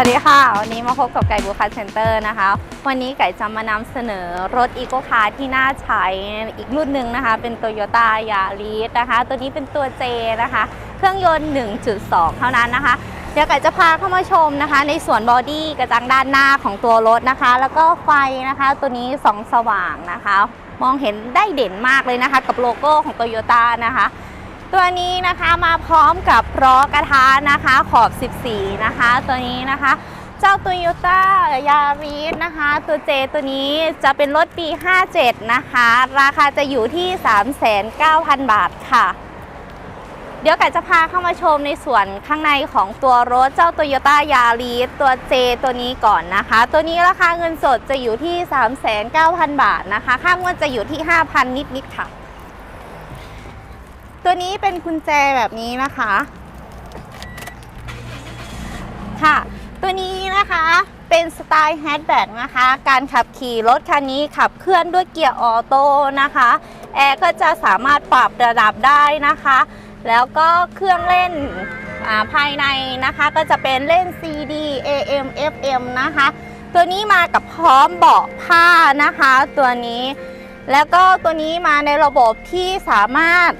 วัสดีค่ะ วันนี้มาพบกับไก่บูคาเซ็นเตอร์นะคะ วันนี้ไก่จะมานำเสนอรถอีโ c คาร์ที่น่าใช้อีกรุ่นหนึ่งนะคะ เป็น Toyota Yaris นะคะ ตัวนี้เป็นตัว J นะคะ เครื่องยนต์ 1.2 เท่านั้นนะคะ เดี๋ยวไก่จะพาเข้ามาชมนะคะ ในส่วนบอดี้กระจังด้านหน้าของตัวรถนะคะ แล้วก็ไฟนะคะ ตัวนี้ส่องสว่างนะคะ มองเห็นได้เด่นมากเลยนะคะ กับโลโก้ของ Toyota นะคะ ตัวนี้นะคะมาพร้อมกับล้อกระทะนะคะขอบ 14 นะคะ ตัวนี้นะคะ เจ้า Toyota Yaris นะคะ ตัว J ตัวนี้จะเป็นรถปี 57 นะคะ ราคาจะอยู่ที่ 3,900บาทค่ะ เดี๋ยวไก่จะพาเข้ามาชมในส่วนข้างในของตัวรถเจ้า Toyota Yaris ตัว J ตัวนี้ก่อนนะคะ ตัวนี้ราคาเงินสดจะอยู่ที่ 3,900บาทนะคะ ค่างวดจะอยู่ที่ 5,000 นิดๆค่ะ ตัวนี้เป็นกุญแจแบบนี้นะคะ ค่ะ ตัวนี้นะคะเป็นสไตล์แฮชแบ็กนะคะ การขับขี่รถคันนี้ขับเคลื่อนด้วยเกียร์ออโต้นะคะ แอร์ก็จะสามารถปรับระดับได้นะคะ แล้วก็เครื่องเล่นาภายในนะคะก็จะเป็นเล่น CD AM FM นะคะ ตัวนี้มากับพร้อมเบาะผ้านะคะ ตัวนี้ แล้วก็ตัวนี้มาในระบบที่สามารถ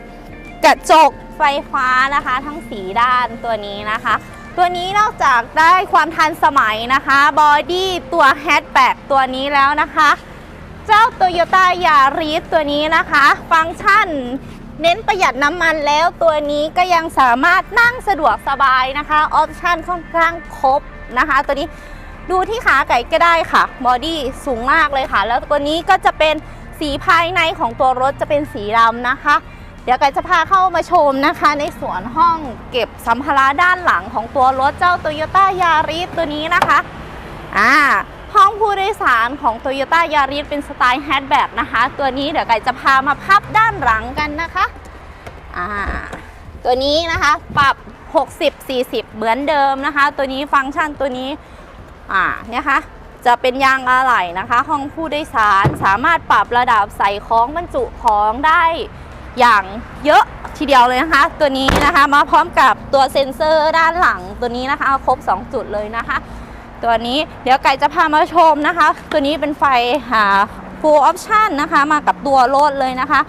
กระจกไฟฟ้านะคะ ทั้งสีด้านตัวนี้นะคะ ตัวนี้นอกจากได้ความทันสมัยนะคะบอดี้ตัวแฮชแบ็กตัวนี้แล้วนะคะ เจ้า Toyota Yaris ตัวนี้นะคะ ฟังก์ชันเน้นประหยัดน้ำมันแล้วตัวนี้ก็ยังสามารถนั่งสะดวกสบายนะคะออปชันค่อนข้างครบนะคะ ตัวนี้ดูที่ขาไก่ก็ได้ค่ะบอดี้สูงมากเลยค่ะ แล้วตัวนี้ก็จะเป็นสีภายในของตัวรถจะเป็นสีดำนะคะ ดี๋ยวไก่จะพาเข้ามาชมนะคะ ในส่วนห้องเก็บสัมภาระด้านหลังของตัวรถเจ้า Toyota Yaris ตัวนี้นะคะอ่าห้องผู้โดยสารของ Toyota Yaris เป็นสไตล์แฮชแบ็กนะคะ ตัวนี้เดี๋ยวไก่จะพามาพับด้านหลังกันนะคะอ่าตัวนี้นะคะปรับ 60 40 เหมือนเดิมนะคะ ตัวนี้ฟังก์ชันตัวนี้อ่าเนี่ยค่ะจะเป็นยางอะไหล่นะคะ ห้องผู้โดยสารสามารถปรับระดับใส่ของบรรจุของได้ อย่างเยอะทีเดียวเลยนะคะ ตัวนี้นะคะมาพร้อมกับตัวเซ็นเซอร์ด้านหลังตัวนี้นะคะครบ 2 จุดเลยนะคะ ตัวนี้เดี๋ยวไก่จะพามาชมนะคะ ตัวนี้เป็นไฟหา full option นะคะมากับตัวรถเลยนะคะ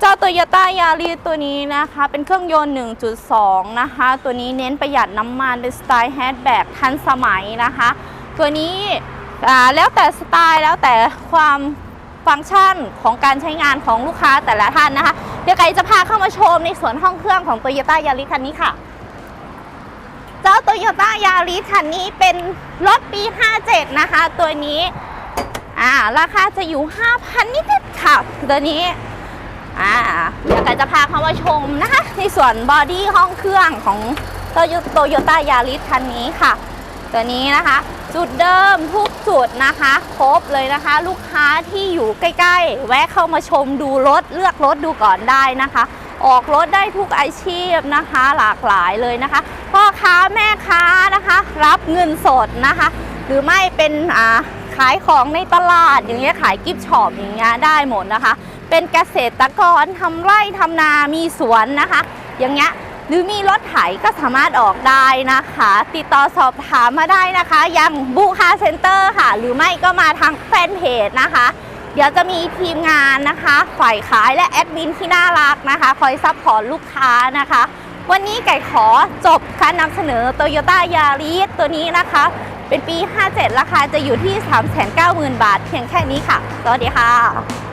เจ้า Toyota Yaris ตัวนี้นะคะ เป็นเครื่องยนต์ 1.2 นะคะ ตัวนี้เน้นประหยัดน้ำมันเป็นสไตล์แฮชแบ็กทันสมัยนะคะ ตัวนี้อ่าแล้วแต่สไตล์แล้วแต่ความ ฟังก์ชันของการใช้งานของลูกค้าแต่ละท่านนะคะ เดี๋ยวไก่จะพาเข้ามาชมในส่วนห้องเครื่องของ Toyota Yaris คันนี้ค่ะ เจ้า Toyota Yaris คันนี้เป็นรถปี 57 นะคะ ตัวนี้อ่าราคาจะอยู่ 5,000 นิดๆค่ะ ตัวนี้อ่าเดี๋ยวกันจะพาเข้ามาชมนะคะ ในส่วนบอดี้ห้องเครื่องของโตโยต้ายาริสคันนี้ค่ะ ตัวนี้นะคะ จุดเดิมทุก จุดนะคะ ครบเลยนะคะ ลูกค้าที่อยู่ใกล้ๆ แวะเข้ามาชมดูรถเลือกรถดูก่อนได้นะคะ ออกรถได้ทุกอาชีพนะคะ หลากหลายเลยนะคะพ่อค้าแม่ค้านะคะ รับเงินสดนะคะ หรือไม่เป็นอ่าขายของในตลาดอย่างเงี้ยขายกิฟต์ช็อปอย่างเงี้ยได้หมดนะคะ เป็นเกษตรกรทำไร่ทำนามีสวนนะคะ อย่างเงี้ย หรือมีรถไถก็สามารถออกได้นะคะ ติดต่อสอบถามมาได้นะคะ ยังบูคาเซ็นเตอร์ค่ะ หรือไม่ก็มาทางแฟนเพจนะคะ เดี๋ยวจะมีทีมงานนะคะฝ่ายขายและแอดมินที่น่ารักนะคะ คอยซัพพอร์ตลูกค้านะคะ วันนี้ไก่ขอจบการนำเสนอ Toyota Yaris ตัวนี้นะคะ เป็นปี 57 ราคาจะอยู่ที่ 390,000 บาท เพียงแค่นี้ค่ะ สวัสดีค่ะ